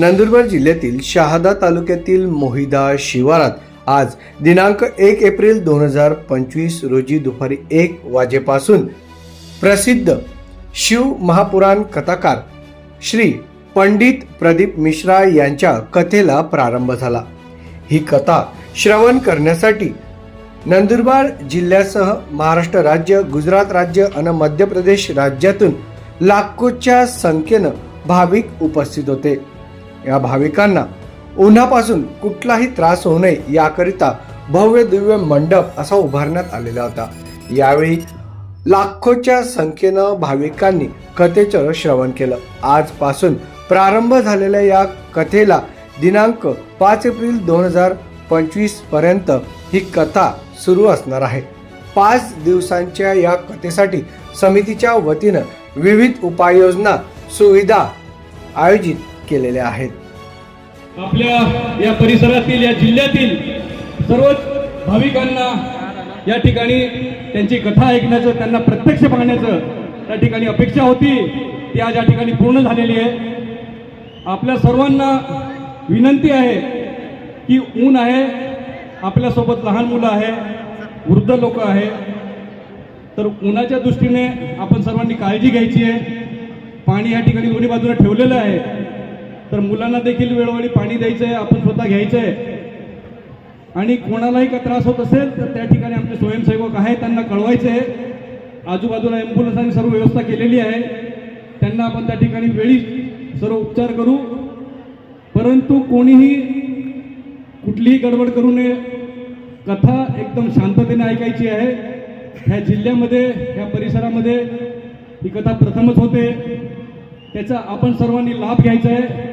नंदुरबार जिल्ह्यातील शहादा तालुक्यातील मोहिदा शिवारात आज दिनांक एक एप्रिल दोन हजार पंचवीस रोजी दुपारी एक वाजेपासून प्रसिद्ध शिव महापुराण कथाकार श्री पंडित प्रदीप मिश्रा यांच्या कथेला प्रारंभ झाला. ही कथा श्रवण करण्यासाठी नंदुरबार जिल्ह्यासह महाराष्ट्र राज्य गुजरात राज्य आणि मध्य प्रदेश राज्यातून लाखोच्या संख्येनं भाविक उपस्थित होते. या भाविकांना उन्हापासून कुठलाही त्रास होऊ नये याकरिता भव्य दिव्य मंडप असा उभारण्यात आलेला होता. यावेळी लाखोच्या संख्येनं भाविकांनी कथेचं श्रवण केलं. आजपासून प्रारंभ झालेल्या या कथेला दिनांक पाच एप्रिल दोन हजार पंचवीसपर्यंत ही कथा सुरू असणार आहे. पाच दिवसांच्या या कथेसाठी समितीच्या वतीनं विविध उपाययोजना सुविधा आयोजित केलेल्या आहेत. आपल्या या परिसरातील या जिल्ह्यातील सर्वच भाविकांना या ठिकाणी त्यांची कथा ऐकण्याचं त्यांना प्रत्यक्ष पाहण्याचं त्या ठिकाणी अपेक्षा होती. ती आज या ठिकाणी पूर्ण झालेली आहे. आपल्या सर्वांना विनंती आहे की ऊन आहे आपल्यासोबत लहान मुलं आहे वृद्ध लोक आहे. तर उन्हाच्या दृष्टीने आपण सर्वांनी काळजी घ्यायची आहे. पाणी या ठिकाणी दोन्ही बाजूला ठेवलेलं आहे. तर मुलांना देखील वेळोवेळी पाणी द्यायचं आहे आपण स्वतः घ्यायचं आहे आणि कोणालाही का त्रास होत असेल तर त्या ठिकाणी आमचे स्वयंसेवक आहेत त्यांना कळवायचं आहे आजूबाजूला ॲम्ब्युलन्सनी सर्व व्यवस्था केलेली आहे. त्यांना आपण त्या ठिकाणी वेळी सर्व उपचार करू. परंतु कोणीही कुठलीही गडबड करू नये. कथा एकदम शांततेने ऐकायची आहे. ह्या जिल्ह्यामध्ये ह्या परिसरामध्ये ही कथा प्रथमच होते. त्याचा आपण सर्वांनी लाभ घ्यायचा आहे.